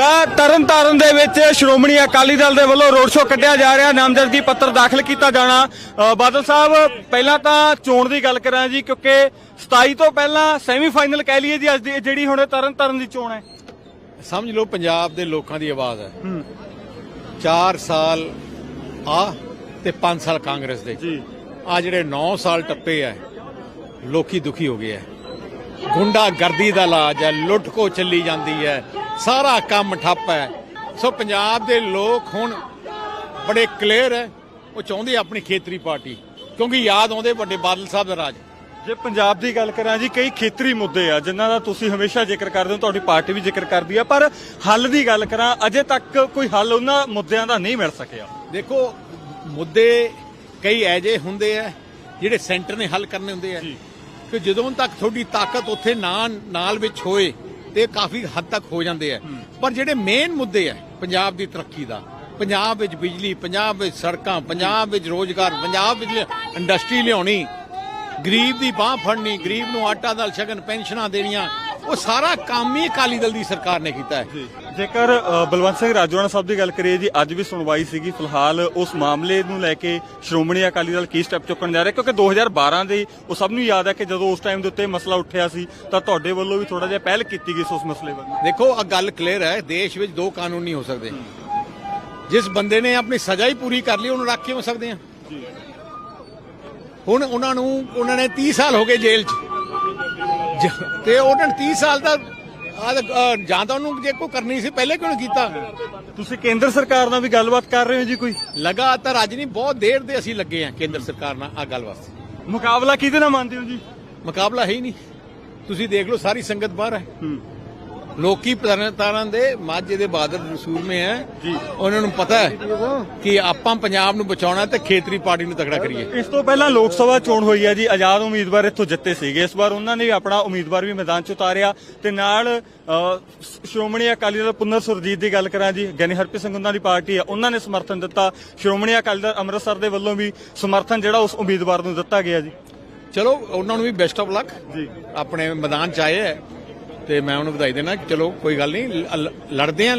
ਤਾਂ ਤਰਨ ਤਾਰਨ ਦੇ ਵਿੱਚ ਸ਼੍ਰੋਮਣੀ ਅਕਾਲੀ ਦਲ ਦੇ ਵੱਲੋਂ ਰੋਡ ਸ਼ੋਅ ਕੱਢਿਆ ਜਾ ਰਿਹਾ ਨਾਮਜ਼ਦਗੀ ਪੱਤਰ ਦਾਖਲ ਕੀਤਾ ਜਾਣਾ। ਬਾਦਲ ਸਾਹਿਬ ਪਹਿਲਾਂ ਤਾਂ ਚੋਣ ਦੀ ਗੱਲ ਕਰਾਂ ਜੀ ਕਿਉਂਕਿ 27 ਤੋਂ ਪਹਿਲਾਂ ਸੈਮੀਫਾਈਨਲ ਕਹਿ ਲਈਏ ਜੀ ਅੱਜ ਦੀ ਜਿਹੜੀ ਹੁਣ ਤਰਨ ਤਾਰਨ ਦੀ ਚੋਣ ਹੈ। ਸਮਝ ਲਓ ਪੰਜਾਬ ਦੇ ਲੋਕਾਂ ਦੀ ਆਵਾਜ਼ ਹੈ। ਹੂੰ। 4 ਸਾਲ ਆ ਤੇ 5 ਸਾਲ ਕਾਂਗਰਸ ਦੇ। ਜੀ। ਆ ਜਿਹੜੇ 9 ਸਾਲ ਟੱਪੇ ਆ ਲੋਕੀ ਦੁਖੀ ਹੋ ਗਏ ਆ ਗੁੰਡਾ ਗਰਦੀ ਦਾ ਇਲਾਜ ਹੈ ਲੁੱਟ ਕੋ ਚੱਲੀ ਜਾਂਦੀ ਹੈ ਸਾਰਾ ਕੰਮ ਠੱਪ ਹੈ। ਸੋ ਪੰਜਾਬ ਦੇ ਲੋਕ ਹੁਣ ਬੜੇ ਕਲੀਅਰ ਹੈ। ਉਹ ਚਾਹੁੰਦੇ ਆਪਣੀ ਖੇਤਰੀ ਪਾਰਟੀ। ਕਿਉਂਕਿ ਯਾਦ ਆਉਂਦੇ ਵੱਡੇ ਬਾਦਲ ਸਾਹਿਬ ਦਾ ਰਾਜ। ਜੇ ਪੰਜਾਬ ਦੀ ਗੱਲ ਕਰਾਂ ਜੀ ਕਈ ਖੇਤਰੀ ਮੁੱਦੇ ਆ ਜਿਨ੍ਹਾਂ ਦਾ ਤੁਸੀਂ ਹਮੇਸ਼ਾ ਜ਼ਿਕਰ ਕਰਦੇ ਹੋ ਤੁਹਾਡੀ ਪਾਰਟੀ ਵੀ ਜ਼ਿਕਰ ਕਰਦੀ ਆ। ਪਰ ਹੱਲ ਦੀ ਗੱਲ ਕਰਾਂ ਅਜੇ ਤੱਕ ਕੋਈ ਹੱਲ ਉਹਨਾਂ ਮੁੱਦਿਆਂ ਦਾ ਨਹੀਂ ਮਿਲ ਸਕਿਆ। ਦੇਖੋ ਮੁੱਦੇ ਕਈ ਐਜੇ ਹੁੰਦੇ ਆ ਜਿਹੜੇ ਸੈਂਟਰ ਨੇ ਹੱਲ ਕਰਨੇ ਹੁੰਦੇ ਆ। ਕਿ ਜਦੋਂ ਤੱਕ ਤੁਹਾਡੀ ਤਾਕਤ ਉੱਥੇ ਨਾ ਨਾਲ ਵਿੱਚ ਹੋਏ ਤੇ ਕਾਫੀ ਹੱਦ ਤੱਕ ਹੋ ਜਾਂਦੇ ਆ। ਪਰ ਜਿਹੜੇ ਮੇਨ ਮੁੱਦੇ ਆ ਪੰਜਾਬ ਦੀ ਤਰੱਕੀ ਦਾ ਪੰਜਾਬ ਵਿੱਚ ਬਿਜਲੀ ਪੰਜਾਬ ਵਿੱਚ ਸੜਕਾਂ ਪੰਜਾਬ ਵਿੱਚ ਰੋਜ਼ਗਾਰ ਪੰਜਾਬ ਵਿੱਚ ਇੰਡਸਟਰੀ ਲਿਆਉਣੀ ਗਰੀਬ ਦੀ ਬਾਹ ਫੜਨੀ ਗਰੀਬ ਨੂੰ ਆਟਾ ਦਾਲ ਸ਼ਗਨ ਪੈਨਸ਼ਨਾਂ ਦੇਣੀਆਂ ਉਹ ਸਾਰਾ ਕੰਮ ਹੀ ਅਕਾਲੀ ਦਲ ਦੀ ਸਰਕਾਰ ਨੇ ਕੀਤਾ ਹੈ। ਜੇਕਰ ਬਲਵੰਤ ਸਿੰਘ ਰਾਜੋਆਣਾ ਸਾਹਿਬ ਦੀ ਗੱਲ ਕਰੀਏ ਜੀ ਅੱਜ ਵੀ ਸੁਣਵਾਈ ਸੀਗੀ। ਫਿਲਹਾਲ ਉਸ ਮਾਮਲੇ ਨੂੰ ਲੈ ਕੇ ਸ਼੍ਰੋਮਣੀ ਅਕਾਲੀ ਦਲ ਕੀ ਸਟੈਪ ਚੁੱਕਣ ਜਾ ਰਿਹਾ? ਕਿਉਂਕਿ 2012 ਦੇ ਉਹ ਸਭ ਨੂੰ ਯਾਦ ਹੈ ਕਿ ਜਦੋਂ ਉਸ ਟਾਈਮ ਦੇ ਉੱਤੇ ਮਸਲਾ ਉੱਠਿਆ ਸੀ ਤਾਂ ਤੁਹਾਡੇ ਵੱਲੋਂ ਵੀ ਥੋੜਾ ਜਿਹਾ ਪਹਿਲ ਕੀਤੀ ਗਈ ਸੀ ਉਸ ਮਸਲੇ ਵੱਲ। ਦੇਖੋ ਆ ਗੱਲ ਕਲੀਅਰ ਹੈ। ਦੇਸ਼ ਵਿੱਚ ਦੋ ਕਾਨੂੰਨ ਨਹੀਂ ਹੋ ਸਕਦੇ। ਜਿਸ ਬੰਦੇ ਨੇ ਆਪਣੀ ਸਜ਼ਾ ਹੀ ਪੂਰੀ ਕਰ ਲਈ ਉਹਨੂੰ ਰੱਖ ਕਿਵੇਂ ਸਕਦੇ ਆ? ਹੁਣ ਉਹਨਾਂ ਨੂੰ ਉਹਨਾਂ ਨੇ 30 ਸਾਲ ਹੋ ਗਏ ਜੇਲ੍ਹ 'ਚ। ਤੇ ਉਹਨਾਂ ਨੇ 30 ਸਾਲ ਦਾ ਆ ਜਾਂ ਤਾਂ ਉਹਨੂੰ ਜੇ ਕੋਈ ਕਰਨੀ ਸੀ ਪਹਿਲੇ ਕਿਉਂ ਕੀਤਾ? ਤੁਸੀਂ ਕੇਂਦਰ ਸਰਕਾਰ ਨਾਲ ਵੀ ਗੱਲਬਾਤ ਕਰ ਰਹੇ ਹੋ ਜੀ ਕੋਈ? ਲਗਾਤਾਰ ਅੱਜ ਨਹੀਂ ਬਹੁਤ ਦੇਰ ਦੇ ਅਸੀਂ ਲੱਗੇ ਆ ਕੇਂਦਰ ਸਰਕਾਰ ਨਾਲ ਆ ਗੱਲ ਵਾਸਤੇ। ਮੁਕਾਬਲਾ ਕਿਹਦੇ ਨਾਲ ਮੰਨਦੇ ਹੋ ਜੀ? ਮੁਕਾਬਲਾ ਹੈ ਹੀ ਨਹੀਂ। ਤੁਸੀਂ ਦੇਖ ਲਓ ਸਾਰੀ ਸੰਗਤ ਬਾਹਰ ਹੂੰ। ਲੋਕੀ ਤਰਨਤਾਰਨ ਦੇ ਮਾਝੇ ਦੇ ਬਾਦਲ ਸੂਰਮੇ ਜੀ। ਉਹਨਾਂ ਨੂੰ ਪਤਾ ਹੈ ਕਿ ਆਪਾਂ ਪੰਜਾਬ ਨੂੰ ਬਚਾਉਣਾ ਤੇ ਖੇਤਰੀ ਪਾਰਟੀ ਨੂੰ ਤਕੜਾ ਕਰੀਏ। ਇਸ ਤੋਂ ਪਹਿਲਾਂ ਲੋਕ ਸਭਾ ਚੋਣ ਹੋਈ ਹੈ ਜੀ ਆਜ਼ਾਦ ਉਮੀਦਵਾਰ ਇੱਥੋਂ ਜਿੱਤੇ ਸੀਗੇ। ਇਸ ਵਾਰ ਉਹਨਾਂ ਨੇ ਵੀ ਆਪਣਾ ਉਮੀਦਵਾਰ ਵੀ ਮੈਦਾਨ 'ਚ ਉਤਾਰਿਆ ਤੇ ਨਾਲ ਸ਼੍ਰੋਮਣੀ ਅਕਾਲੀ ਦਲ ਪੁੰਨਰ ਸੁਰਜੀਤ ਦੀ ਗੱਲ ਕਰਾਂ ਜੀ ਗਿਆਨੀ ਹਰਪ੍ਰੀਤ ਸਿੰਘ ਉਹਨਾਂ ਦੀ ਪਾਰਟੀ ਹੈ। ਉਹਨਾਂ ਨੇ ਸਮਰਥਨ ਦਿੱਤਾ। ਸ਼੍ਰੋਮਣੀ ਅਕਾਲੀ ਦਲ ਅੰਮ੍ਰਿਤਸਰ ਦੇ ਵੱਲੋਂ ਵੀ ਸਮਰਥਨ ਜਿਹੜਾ ਉਸ ਉਮੀਦਵਾਰ ਨੂੰ ਦਿੱਤਾ ਗਿਆ ਜੀ। ਚਲੋ ਉਹਨਾਂ ਨੂੰ ਵੀ ਬੈਸਟ ਆਫ ਲੱਕ ਜੀ। ਆਪਣੇ ਮੈਦਾਨ ਚ ਆਏ ਹੈ। ਤੇ ਮੈਂ ਉਹਨੂੰ ਵਧਾਈ ਦੇਣਾ ਚਲੋ ਕੋਈ ਗੱਲ ਨਹੀਂ ਲੜਦੇ ਆ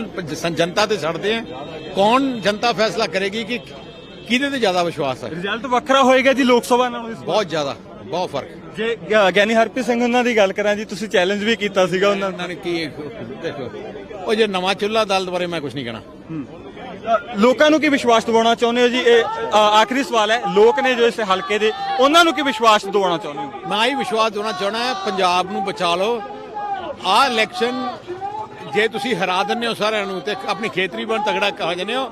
ਜਨਤਾ ਤੇ ਛੱਡਦੇ ਆ। ਕੌਣ ਜਨਤਾ ਫੈਸਲਾ ਕਰੇਗੀ ਕਿ ਕਿਹਦੇ ਤੇ ਜ਼ਿਆਦਾ ਵਿਸ਼ਵਾਸ ਹੈ ਰਿਜ਼ਲਟ ਵੱਖਰਾ ਹੋਏਗਾ ਜੀ ਲੋਕ ਸਭਾ ਨਾਲੋਂ ਬਹੁਤ ਜ਼ਿਆਦਾ ਬਹੁਤ ਫ਼ਰਕ। ਜੇ ਗਿਆਨੀ ਹਰਪ੍ਰੀਤ ਸਿੰਘ ਉਹਨਾਂ ਦੀ ਗੱਲ ਕਰਾਂ ਜੀ ਤੁਸੀਂ ਚੈਲੰਜ ਵੀ ਕੀਤਾ ਸੀਗਾ ਉਹਨਾਂ ਨੇ। ਕੀ ਦੇਖੋ ਉਹ ਜੇ ਨਵਾਂ ਚੁੱਲਾ ਦਲ ਬਾਰੇ ਮੈਂ ਕੁਝ ਨਹੀਂ ਕਹਿਣਾ। ਲੋਕਾਂ ਨੂੰ ਕੀ ਵਿਸ਼ਵਾਸ ਦਿਵਾਉਣਾ ਚਾਹੁੰਦੇ ਹੋ ਜੀ? ਇਹ ਆਖਰੀ ਸਵਾਲ ਹੈ ਲੋਕ ਨੇ ਜੋ ਇਸ ਹਲਕੇ ਦੇ ਉਹਨਾਂ ਨੂੰ ਕੀ ਵਿਸ਼ਵਾਸ ਦਿਵਾਉਣਾ ਚਾਹੁੰਦੇ ਹੋ? ਮੈਂ ਹੀ ਵਿਸ਼ਵਾਸ ਦੇਣਾ ਚਾਹਣਾ ਹੈ ਪੰਜਾਬ ਨੂੰ ਬਚਾ ਲਓ ਆਹ ਇਲੈਕਸ਼ਨ ਜੇ ਤੁਸੀਂ ਹਰਾ ਦਿੰਦੇ ਹੋ ਸਾਰਿਆਂ ਨੂੰ ਤੇ ਆਪਣੀ ਖੇਤਰੀ ਬਣ ਤਗੜਾ ਕਹਾ ਜਾਂਦੇ ਹੋ,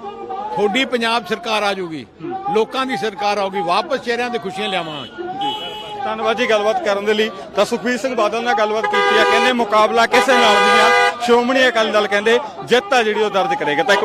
ਤੁਹਾਡੀ ਪੰਜਾਬ ਸਰਕਾਰ ਆ ਜਾਊਗੀ। ਲੋਕਾਂ ਦੀ ਸਰਕਾਰ ਆਊਗੀ, ਵਾਪਸ ਚਿਹਰਿਆਂ ਤੇ ਖੁਸ਼ੀਆਂ ਲਿਆਵਾਂਗੇ। ਧੰਨਵਾਦ ਜੀ ਗੱਲਬਾਤ ਕਰਨ ਦੇ ਲਈ। ਤਾਂ ਸੁਖਬੀਰ ਸਿੰਘ ਬਾਦਲ ਨਾਲ ਗੱਲਬਾਤ ਕੀਤੀ ਆ ਕਹਿੰਦੇ ਮੁਕਾਬਲਾ ਕਿਸੇ ਨਾਲ ਨਹੀਂ ਆ। ਸ਼੍ਰੋਮਣੀ ਅਕਾਲੀ ਦਲ ਕਹਿੰਦੇ ਜਿੱਤ ਆ ਜਿਹੜੀ ਉਹ ਦਰਜ ਕਰੇਗਾ। ਤਾਂ